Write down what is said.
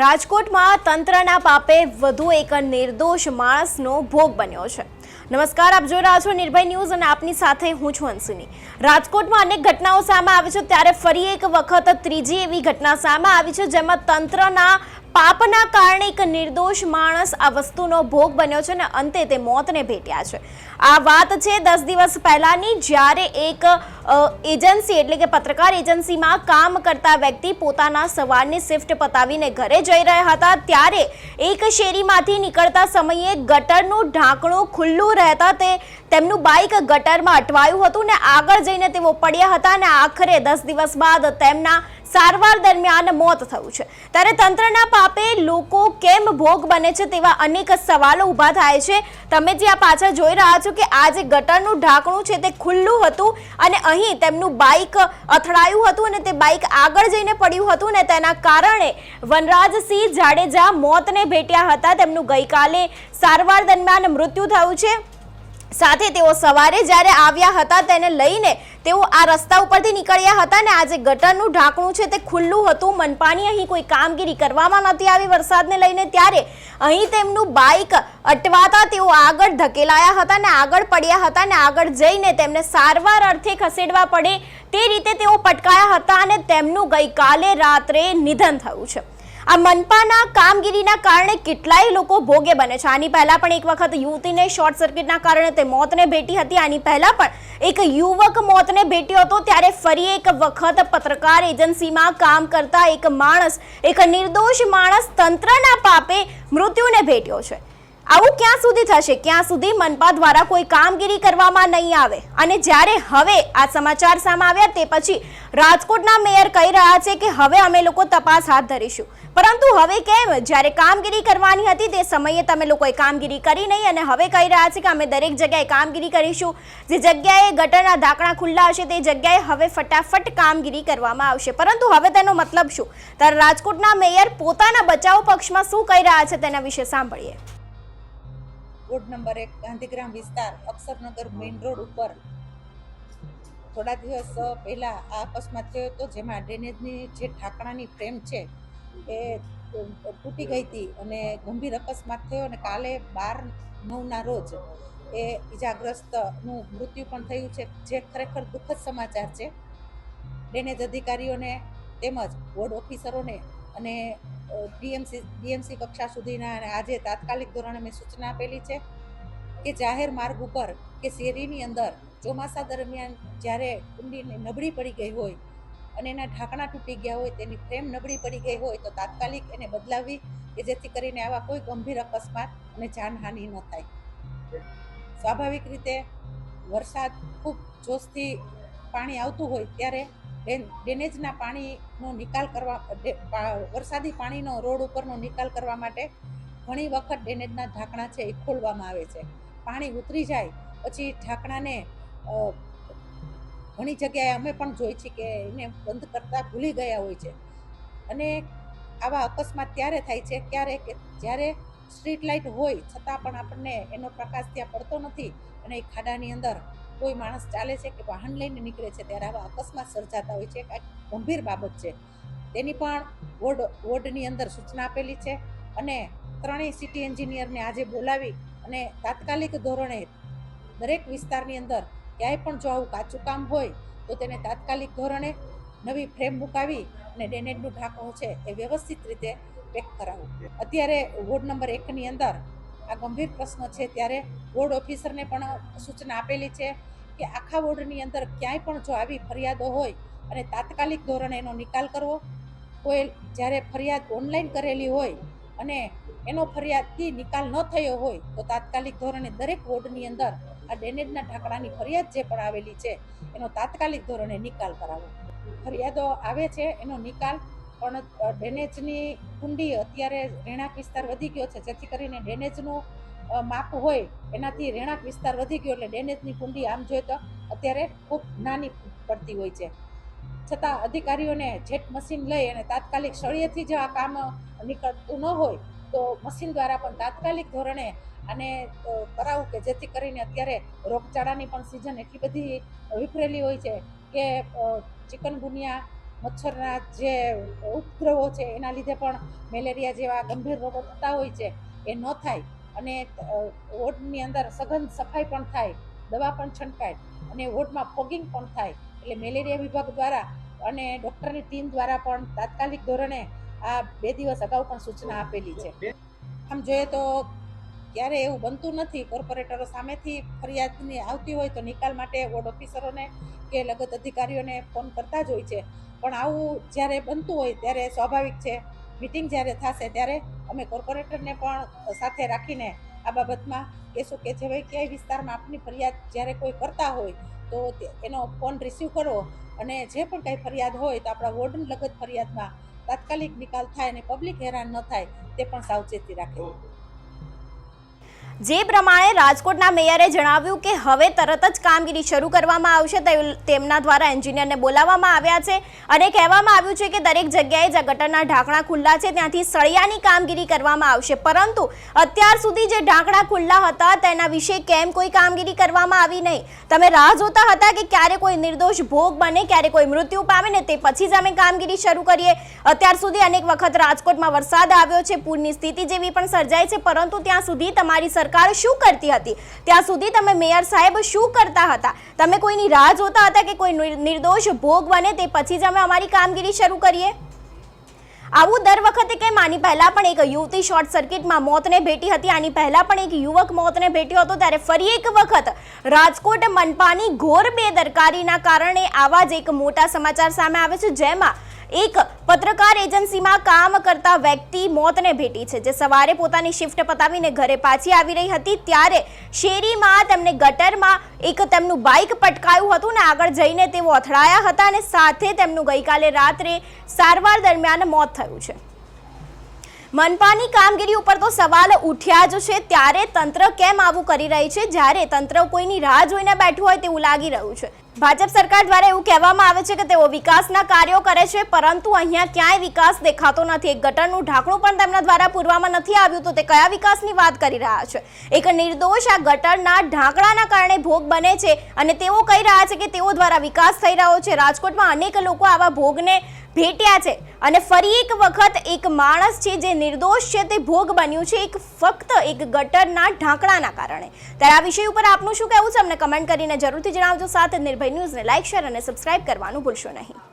રાજકોટમાં તંત્રના પાપે વધુ એક નિર્દોષ માણસનો ભોગ બન્યો છે. નમસ્કાર, આપ જોઈ રહ્યા છો નિર્ભય ન્યૂઝ અને આપની સાથે હું છું અંશુની. રાજકોટમાં અનેક ઘટનાઓ સામે આવી છે, ત્યારે ફરી એક વખત ત્રીજી એવી ઘટના સામે આવી છે, જેમાં તંત્રના પાપના કારણે એક નિર્દોષ માણસ આ વસ્તુનો ભોગ બન્યો છે અને અંતે તે મોતને ભેટ્યા છે. આ વાત છે દસ દિવસ પહેલાની, જ્યારે એક એજન્સી એટલે કે પત્રકાર એજન્સીમાં કામ કરતા વ્યક્તિ પોતાના સવારની શિફ્ટ પતાવીને ઘરે જઈ રહ્યા હતા. ત્યારે એક શેરીમાંથી નીકળતા સમયે ગટરનું ઢાંકણું ખુલ્લું રહેતા તે તેમનું બાઇક ગટરમાં અટવાયું હતું ને આગળ જઈને તેઓ પડ્યા હતા અને આખરે દસ દિવસ બાદ તેમના સારવાર દરમિયાન મોત થયું છે. ત્યારે તંત્રના પાપે લોકો કેમ ભોગ બને છે તેવા અનેક સવાલો ઊભા થાય છે. તમે જે આ પાછળ જોઈ રહ્યા છો કે આ જે ગટરનું ઢાંકણું છે તે ખુલ્લું હતું અને અહીં તેમનું બાઇક અથડાયું હતું અને તે બાઇક આગળ જઈને પડ્યું હતું ને તેના કારણે વનરાજસિંહ જાડેજા મોતને ભેટ્યા હતા. તેમનું ગઈકાલે સારવાર દરમિયાન મૃત્યુ થયું છે. સાથે તેઓ સવારે જ્યારે આવ્યા હતા તેને લઈને તેઓ આ રસ્તા ઉપરથી નીકળ્યા હતા ને આજે ગટરનું ઢાંકણું છે તે ખુલ્લું હતું. મનપાની અહીં કોઈ કામગીરી કરવામાં નથી આવી વરસાદને લઈને ત્યારે અહીં તેમનું બાઇક અટવાતા તેઓ આગળ ધકેલાયા હતા ને આગળ પડ્યા હતા ને આગળ જઈને તેમને સારવાર અર્થે ખસેડવા પડે તે રીતે તેઓ પટકાયા હતા અને તેમનું ગઈકાલે રાત્રે નિધન થયું છે. આ મનપાના કામગીરીના કારણે કેટલાય લોકો ભોગે બને છે. આની પહેલા પણ એક વખત યુવતીને શોર્ટ સર્કિટના કારણે તે મોતને ભેટી હતી. આની પહેલા પણ એક યુવક મોતને ભેટ્યો હતો, ત્યારે ફરી એક વખત પત્રકાર એજન્સીમાં કામ કરતા એક માણસ, એક નિર્દોષ માણસ તંત્રના પાપે મૃત્યુને ભેટ્યો છે. આવું ક્યાં સુધી થશે? ક્યાં સુધી મનપા દ્વારા કોઈ કામગીરી કરવામાં નહીં આવે? અને જ્યારે હવે આ સમાચાર સામે આવ્યા તે પછી રાજકોટના મેયર કહી રહ્યા છે કે હવે અમે લોકો તપાસ હાથ ધરીશું. પરંતુ હવે કેમ? જ્યારે કામગીરી કરવાની હતી તે સમયે તમે લોકોએ કામગીરી કરી નહીં અને હવે કહી રહ્યા છે કે અમે દરેક જગ્યાએ કામગીરી કરીશું. જે જગ્યાએ ગટરના ઢાંકણા ખુલ્લા હશે તે જગ્યાએ હવે ફટાફટ કામગીરી કરવામાં આવશે. પરંતુ હવે તેનો મતલબ શું? ત્યારે રાજકોટના મેયર પોતાના બચાવ પક્ષમાં શું કહી રહ્યા છે તેના વિશે સાંભળીએ. વોર્ડ નંબર એક, ગાંધીગ્રામ વિસ્તાર, અક્ષરનગર મેઇન રોડ ઉપર. થોડા દિવસ પહેલાં આ અકસ્માત થયો હતો, જેમાં ડ્રેનેજની જે ઢાંકણાની ફ્રેમ છે એ તૂટી ગઈ હતી અને ગંભીર અકસ્માત થયો અને કાલે બાર, નવના રોજ એ ઈજાગ્રસ્તનું મૃત્યુ પણ થયું છે, જે ખરેખર દુઃખદ સમાચાર છે. ડ્રેનેજ અધિકારીઓને તેમજ વોર્ડ ઓફિસરોને અને ડીએમસી ડીએમસી કક્ષા સુધીના અને આજે તાત્કાલિક ધોરણે મેં સૂચના આપેલી છે કે જાહેર માર્ગ ઉપર કે શેરીની અંદર ચોમાસા દરમિયાન જ્યારે કુંડીને નબળી પડી ગઈ હોય અને એના ઢાંકણા તૂટી ગયા હોય તેની ફ્રેમ નબળી પડી ગઈ હોય તો તાત્કાલિક એને બદલાવી કે જેથી કરીને આવા કોઈ ગંભીર અકસ્માત અને જાનહાનિ ન થાય. સ્વાભાવિક રીતે વરસાદ ખૂબ જોશથી પાણી આવતું હોય ત્યારે ડેનેજના ડ્રેનેજના પાણીનો નિકાલ કરવા વરસાદી પાણીનો રોડ ઉપરનો નિકાલ કરવા માટે ઘણી વખત ડ્રેનેજના ઢાંકણા છે એ ખોલવામાં આવે છે. પાણી ઉતરી જાય, પછી ઢાંકણાને ઘણી જગ્યાએ અમે પણ જોઈ છીએ કે એને બંધ કરતાં ભૂલી ગયા હોય છે. અને આવા અકસ્માત ત્યારે થાય છે ક્યારે કે જ્યારે સ્ટ્રીટ લાઇટ હોય, છતાં પણ આપણને એનો પ્રકાશ ત્યાં પડતો નથી અને એ ખાડાની અંદર કોઈ માણસ ચાલે છે કે વાહન લઈને નીકળે છે ત્યારે આવા અકસ્માત સર્જાતા હોય છે, કાંઈક ગંભીર બાબત છે. તેની પણ વોર્ડ, વોર્ડની અંદર સૂચના આપેલી છે અને ત્રણેય સિટી એન્જિનિયરને આજે બોલાવી અને તાત્કાલિક ધોરણે દરેક વિસ્તારની અંદર ક્યાંય પણ જો આવું કાચું કામ હોય, તો તેને તાત્કાલિક ધોરણે નવી ફ્રેમ મુકાવી અને ડેનેજનું ઢાંકણું છે એ વ્યવસ્થિત રીતે પેક કરાવવું. અત્યારે વોર્ડ નંબર એકની અંદર આ ગંભીર પ્રશ્ન છે. ત્યારે વોર્ડ ઓફિસરને પણ સૂચના આપેલી છે કે આખા વોર્ડની અંદર ક્યાંય પણ જો આવી ફરિયાદો હોય અને તાત્કાલિક ધોરણે એનો નિકાલ કરવો, કોઈ જ્યારે ફરિયાદ ઓનલાઈન કરેલી હોય અને એનો ફરિયાદથી નિકાલ ન થયો હોય, તો તાત્કાલિક ધોરણે દરેક વોર્ડની અંદર આ ડેનેજના ઢાંકણાની ફરિયાદ જે પણ આવેલી છે, એનો તાત્કાલિક ધોરણે નિકાલ કરાવો. ફરિયાદો આવે છે, એનો નિકાલ પણ ડેનેજની કુંડી અત્યારે રહેણાંક વિસ્તાર વધી ગયો છે. જેથી કરીને ડ્રેનેજનું માપ હોય એનાથી રહેણાંક વિસ્તાર વધી ગયો એટલે ડ્રેનેજની કુંડી આમ જોઈએ તો અત્યારે ખૂબ નાની પડતી હોય છે. છતાં અધિકારીઓને જેટ મશીન લઈ અને તાત્કાલિક સળિયેથી જો આ કામ નીકળતું ન હોય, તો મશીન દ્વારા પણ તાત્કાલિક ધોરણે આને કરાવું કે જેથી કરીને અત્યારે રોગચાળાની પણ સિઝન એટલી બધી વિફરેલી હોય છે કે ચિકનગુનિયા મચ્છરના જે ઉપદ્રવો છે, એના લીધે પણ મેલેરિયા જેવા ગંભીર રોગો થતા હોય છે. એ ન થાય અને વોર્ડની અંદર સઘન સફાઈ પણ થાય, દવા પણ છંટકાય અને વોર્ડમાં ફોગિંગ પણ થાય. એટલે મેલેરિયા વિભાગ દ્વારા અને ડૉક્ટરની ટીમ દ્વારા પણ તાત્કાલિક ધોરણે આ બે દિવસ અગાઉ પણ સૂચના આપેલી છે. આમ જોઈએ તો ક્યારે એવું બનતું નથી. કોર્પોરેટરો સામેથી ફરિયાદની આવતી હોય તો નિકાલ માટે વોર્ડ ઓફિસરોને કે લગત અધિકારીઓને ફોન કરતા જ હોય છે. પણ આવું જ્યારે બનતું હોય ત્યારે સ્વાભાવિક છે. મિટિંગ જ્યારે થશે ત્યારે અમે કોર્પોરેટરને પણ સાથે રાખીને આ બાબતમાં કહેશું કે જે ભાઈ ક્યાંય વિસ્તારમાં આપની ફરિયાદ જ્યારે કોઈ કરતા હોય તો એનો ફોન રિસીવ કરવો અને જે પણ કાંઈ ફરિયાદ હોય તો આપણા વોર્ડન લગત ફરિયાદમાં તાત્કાલિક નિકાલ થાય અને પબ્લિક હેરાન ન થાય તે પણ સાવચેતી રાખે. જે પ્રમાણે રાજકોટના મેયરે જણાવ્યું કે હવે તરત જ કામગીરી શરૂ કરવામાં આવશે તેમના દ્વારા એન્જિનિયરને બોલાવવામાં આવ્યા છે અને કહેવામાં આવ્યું છે કે દરેક જગ્યાએ જ ગટરના ઢાંકણા ખુલ્લા છે, ત્યાંથી સળિયાની કામગીરી કરવામાં આવશે. પરંતુ અત્યાર સુધી જે ઢાંકણા ખુલ્લા હતા તેના વિશે કેમ કોઈ કામગીરી કરવામાં આવી નહીં? તમે રાહ જોતા હતા કે ક્યારે કોઈ નિર્દોષ ભોગ બને, ક્યારે કોઈ મૃત્યુ પામે ને તે પછી જ અમે કામગીરી શરૂ કરીએ. અત્યાર સુધી અનેક વખત રાજકોટમાં વરસાદ આવ્યો છે, પૂરની સ્થિતિ જેવી પણ સર્જાઈ છે, પરંતુ ત્યાં સુધી તમારી સરકાર શું કરતી હતી? ત્યાં સુધી તમે મેયર સાહેબ શું કરતા હતા? તમે કોઈની રાહ જોતા હતા કે કોઈ નિર્દોષ ભોગ બને તે પછી જ અમે અમારી કામગીરી શરૂ કરીએ? આવું દર વખતે કેમ? આની પહેલાં પણ એક યુવતી શોર્ટ સર્કિટમાં મોતને ભેટી હતી. આની પહેલા પણ એક યુવક મોતને ભેટ્યો હતો. ત્યારે ફરી એક વખત રાજકોટ મનપાની ઘોર બેદરકારીના કારણે આવા જ એક મોટા સમાચાર સામે આવે છે. જેમાં એક પત્રકાર એજન્સીમાં કામ કરતા વ્યક્તિ મોતને ભેટી છે, જે સવારે પોતાની શિફ્ટ પતાવીને ઘરે પાછી આવી રહી હતી, ત્યારે શેરીમાં તેમને ગટરમાં એક તેમનું બાઇક પટકાયું હતું ને આગળ જઈને તેઓ અથડાયા હતા અને સાથે તેમનું ગઈકાલે રાત્રે સારવાર દરમિયાન મોત થયું છે. મનપાની કામગીરી ઉપર તો સવાલ ઉઠ્યા જ છે. ત્યારે તંત્ર કેમ આવું કરી રહી છે? જ્યારે તંત્ર કોઈની રાહ જોઈને બેઠું હોય તેવું લાગી રહ્યું છે. ભાજપ સરકાર દ્વારા એવું કહેવામાં આવે છે કે તેઓ વિકાસના કાર્યો કરે છે, પરંતુ અહીંયા ક્યાંય વિકાસ દેખાતો નથી. એક ગટરનું ઢાંકણું પણ તેમના દ્વારા પૂરવામાં નથી આવ્યું. તો તે કયા વિકાસની વાત કરી રહ્યા છે? એક નિર્દોષ આ ગટરના ઢાંકણાના કારણે ભોગ બને છે અને તેઓ કહી રહ્યા છે કે તેઓ દ્વારા વિકાસ થઈ રહ્યો છે. રાજકોટમાં અનેક લોકો આવા ભોગને ભેટ્યા છે. અને ફરી એક વખત એક માણસ છે જે નિર્દોષ છે તે ભોગ બન્યું છે એક ફક્ત એક ગટરના ઢાંકણાના કારણે. ત્યારે આ વિષય ઉપર આપનું શું કહેવું છે? અમને કમેન્ટ કરીને જરૂરથી જણાવજો. સાથે નિર્ભય ન્યૂઝને લાઇક શેર અને સબસ્ક્રાઇબ કરવાનું ભૂલશો નહીં.